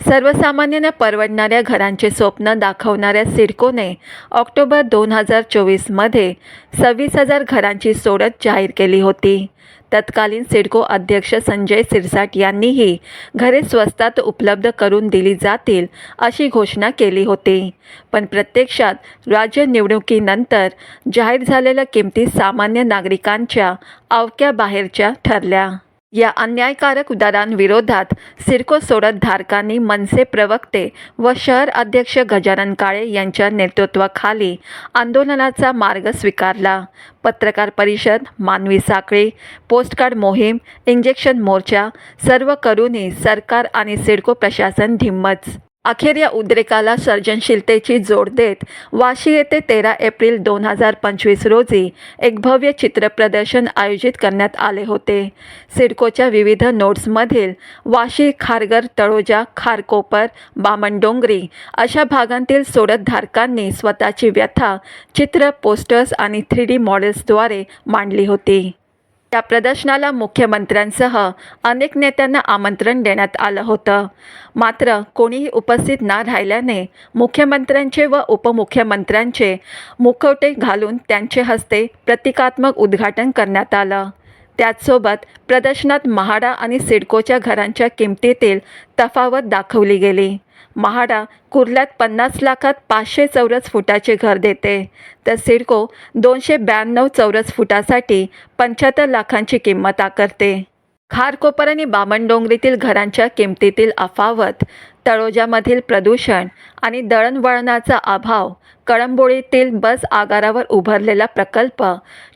सर्वसामान्यांना परवडणाऱ्या घरांचे स्वप्न दाखवणाऱ्या सिडकोने ऑक्टोबर दोन हजार चोवीसमध्ये सव्वीस हजार घरांची सोडत जाहीर केली होती. तत्कालीन सिडको अध्यक्ष संजय सिरसाट यांनीही घरे स्वस्तात उपलब्ध करून दिली जातील अशी घोषणा केली होती. पण प्रत्यक्षात राज्य निवडणुकीनंतर जाहीर झालेल्या किमती सामान्य नागरिकांच्या आवक्या बाहेरच्या ठरल्या. या अन्यायकारक दरांविरोधात सिरको सोडत धारकांनी मनसे प्रवक्ते व शहर अध्यक्ष गजानन काळे यांच्या नेतृत्वाखाली आंदोलनाचा मार्ग स्वीकारला. पत्रकार परिषद मानवी साखळी पोस्टकार्ड मोहीम इंजेक्शन मोर्चा सर्व करूनही सरकार आणि सिडको प्रशासन ढिम्मच अखेर या उद्रेकाला सर्जनशीलतेची जोड देत वाशी येथे तेरा एप्रिल दोन हजार पंचवीस रोजी एक भव्य चित्रप्रदर्शन आयोजित करण्यात आले होते. सिडकोच्या विविध नोट्समधील वाशी खारगर तळोजा खारकोपर बामणडोंगरी अशा भागांतील सोडतधारकांनी स्वतःची व्यथा चित्र पोस्टर्स आणि थ्री डी मॉडेल्सद्वारे मांडली होती. त्या प्रदर्शनाला मुख्यमंत्र्यांसह अनेक नेत्यांना आमंत्रण देण्यात आलं होतं. मात्र कोणीही उपस्थित न राहिल्याने मुख्यमंत्र्यांचे व उपमुख्यमंत्र्यांचे मुखवटे घालून त्यांचे हस्ते प्रतिकात्मक उद्घाटन करण्यात आलं. त्याचसोबत प्रदर्शनात म्हाडा आणि सिडकोच्या घरांच्या किमतीतील तफावत दाखवली गेली. म्हाडा कुर्ल्यात पन्नास लाखात पाचशे चौरस फुटाचे घर देते. तर सिडको दोनशे ब्याण्णव चौरस फुटासाठी पंच्याहत्तर लाखांची किंमत आकारते. खारकोपर आणि बामणडोंगरीतील घरांच्या किमतीतील अफावत तळोजामधील प्रदूषण आणि दळणवळणाचा अभाव कळंबोळीतील बस आगारावर उभारलेला प्रकल्प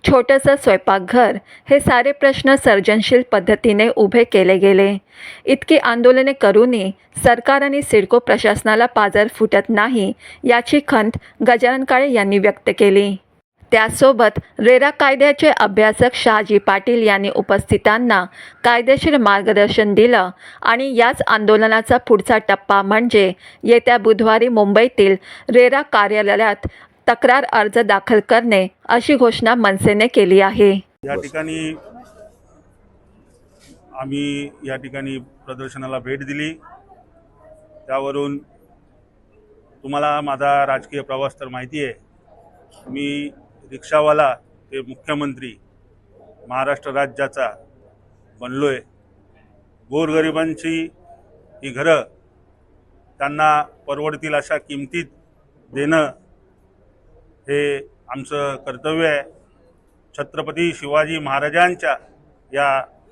छोटंसं स्वयंपाकघर हे सारे प्रश्न सर्जनशील पद्धतीने उभे केले गेले. इतकी आंदोलने करूनही सरकार आणि सिडको प्रशासनाला पाजर फुटत नाही याची खंत गजानन काळे यांनी व्यक्त केली. त्यासोबत रेरा कायद्याचे अभ्यासक शहाजी पाटील यांनी उपस्थितांना कायदेशीर मार्गदर्शन दिलं आणि याच आंदोलनाचा पुढचा टप्पा म्हणजे येत्या बुधवारी मुंबईतील रेरा कार्यालयात तक्रार अर्ज दाखल करणे अशी घोषणा मनसेने केली आहे. या ठिकाणी आम्ही या ठिकाणी प्रदर्शनाला भेट दिली. त्यावरून तुम्हाला माझा राजकीय प्रवास तर माहिती आहे. मी रिक्षावाला ते मुख्यमंत्री महाराष्ट्र राज्याचा बनलो आहे गोरगरिबांची ही घरं त्यांना परवडतील अशा किमतीत देणं हे आमचं कर्तव्य आहे. छत्रपती शिवाजी महाराजांच्या या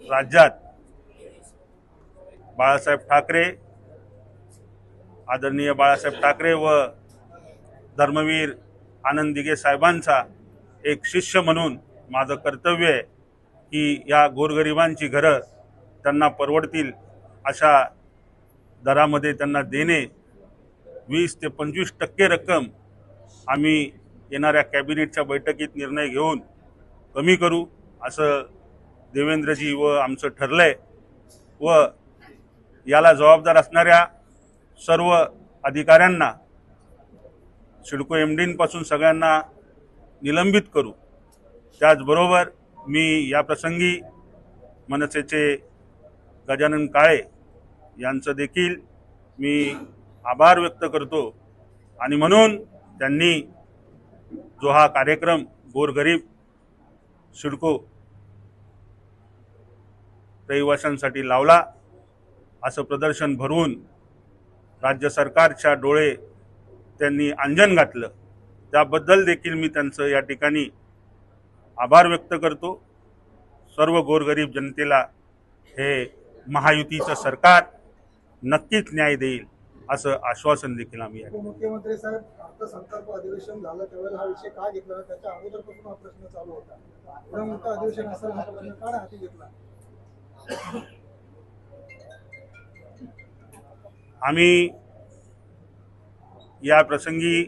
राज्यात बाळासाहेब ठाकरे आदरणीय बाळासाहेब ठाकरे व धर्मवीर आनंद दिघे साहेबांचा एक शिष्य म्हणून माझं कर्तव्य आहे की या गोरगरिबांची घरं त्यांना परवडतील अशा दरामध्ये त्यांना देणे. वीस ते पंचवीस टक्के रक्कम आम्ही येणाऱ्या कॅबिनेटच्या बैठकीत निर्णय घेऊन कमी करू असं देवेंद्रजी व आमचं ठरलं आहे व याला जबाबदार असणाऱ्या सर्व अधिकाऱ्यांना सिडको एम डींपासून सगळ्यांना निलंबित करू. त्याचबरोबर मी या प्रसंगी मनसेचे गजानन काळे यांचं देखील मी आभार व्यक्त करतो आणि म्हणून त्यांनी जो हा कार्यक्रम गोरगरीब सिडको रहिवाशांसाठी लावला असं प्रदर्शन भरवून राज्य सरकारच्या डोळे त्यांनी अंजन घातलं. त्याबद्दल देखील मी त्यांचं या ठिकाणी आभार व्यक्त करतो. सर्व गोरगरीब जनतेला हे महायुतीचं सरकार नक्कीच न्याय देईल असं आश्वासन देखील आम्ही या ठिकाणी उपमुख्यमंत्री साहेब अर्थसंकल्प अधिवेशन झालं त्यावेळेला हा विषय का घेतला त्याच्या अगोदरपासून हा प्रश्न चालू होता. एवढं मोठं अधिवेशन असताना हा प्रश्न का नाही हाती घेतला. आम्ही या प्रसंगी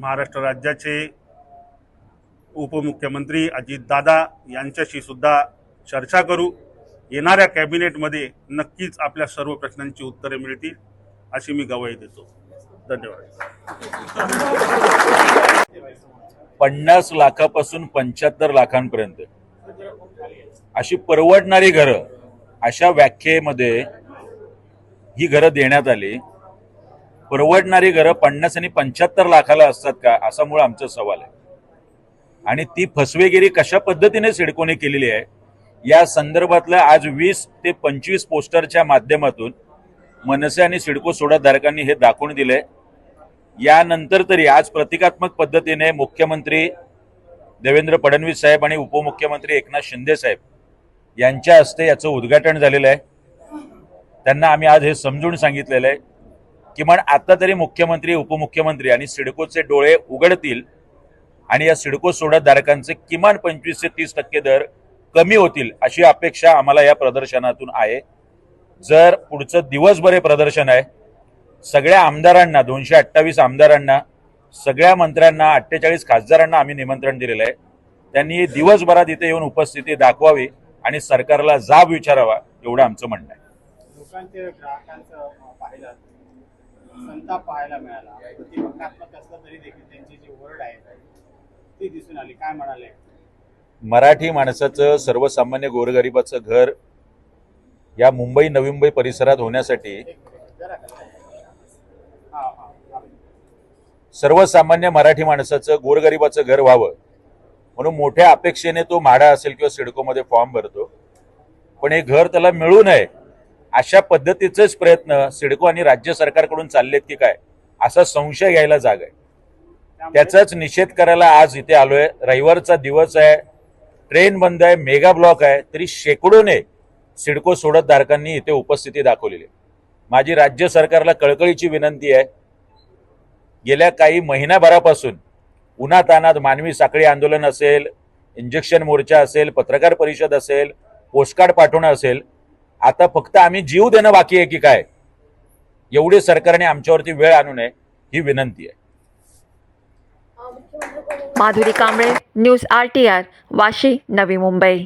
महाराष्ट्र राज्याचे उपमुख्यमंत्री अजितदादा यांच्याशी सुद्धा चर्चा करू. येणाऱ्या कॅबिनेटमध्ये नक्कीच आपल्या सर्व प्रश्नांची उत्तरे मिळतील अशी मी गवाही देतो. धन्यवाद. पन्नास लाखापासून पंच्याहत्तर लाखांपर्यंत. अशी परवडणारी घरं अशा व्याख्येमध्ये ही घरं देण्यात आली. परवडणारी घरं पन्नास आणि पंच्याहत्तर लाखाला असतात का? असा मूळ आमचा सवाल आहे. आणि ती फसवेगिरी कशा पद्धतीने सिडकोने केलेली आहे? या संदर्भातलं आज वीस ते पंचवीस पोस्टरच्या माध्यमातून मनसे आणि सिडको सोडाधारकांनी हे दाखवून दिलंय. यानंतर तरी आज प्रतिकात्मक पद्धतीने मुख्यमंत्री देवेंद्र फडणवीस साहेब आणि उपमुख्यमंत्री एकनाथ शिंदे साहेब यांच्या हस्ते याचं उद्घाटन झालेलं आहे. त्यांना आम्ही आज हे समजून सांगितलेलं आहे. किमान आता तरी मुख्यमंत्री उपमुख्यमंत्री आणि सिडकोचे डोळे उघडतील आणि या सिडको सोडतधारकांचे किमान पंचवीस ते तीस टक्के दर कमी होतील अशी अपेक्षा आम्हाला या प्रदर्शनातून आहे. जर पुढचं दिवसभर हे प्रदर्शन आहे सगळ्या आमदारांना दोनशे अठ्ठावीस आमदारांना सगळ्या मंत्र्यांना अठ्ठेचाळीस खासदारांना आम्ही निमंत्रण दिलेलं आहे. त्यांनी दिवसभरात इथे येऊन उपस्थिती दाखवावी आणि सरकारला जाब विचारावा एवढं आमचं म्हणणं आहे. संताप पाहायला मिळाला. प्रतिबंधात्मक असलं तरी देखील त्यांची जी वर्ड आहे ती दिसून आली. काय म्हणाले? मराठी माणसाचं सर्वसामान्य गोरगरिबाचं घर या मुंबई नवी मुंबई परिसरात होण्यासाठी. सर्वसामान्य मराठी माणसाचं गोरगरिबाचं घर व्हावं म्हणून मोठ्या अपेक्षेने तो म्हाडा असेल किंवा सिडकोमध्ये फॉर्म भरतो. पण हे घर त्याला मिळू नये. अशा पद्धतीचेच प्रयत्न सिडको आणि राज्य सरकारकडून चाललेत की काय? असा संशय घ्यायला जाग आहे. त्याचाच निषेध करायला आज इथे आलोय. रविवारचा दिवस आहे. ट्रेन बंद आहे. मेगा ब्लॉक आहे. तरी शेकडोने सिडको सोडत धारकांनी इथे उपस्थिती दाखवलेली आहे. माझी राज्य सरकारला कळकळीची विनंती आहे. गेल्या काही महिनाभरापासून उन्हा तानात मानवी साखळी आंदोलन असेल इंजेक्शन मोर्चा असेल पत्रकार परिषद असेल पोस्टकार्ड पाठवणं असेल आता फक्त आम्ही जीव देणं बाकी आहे की काय? एवढी सरकारने आमच्यावरती वेळ आणू नये ही विनंती आहे. Madhuri Kamble news R T R Vashi Navi Mumbai.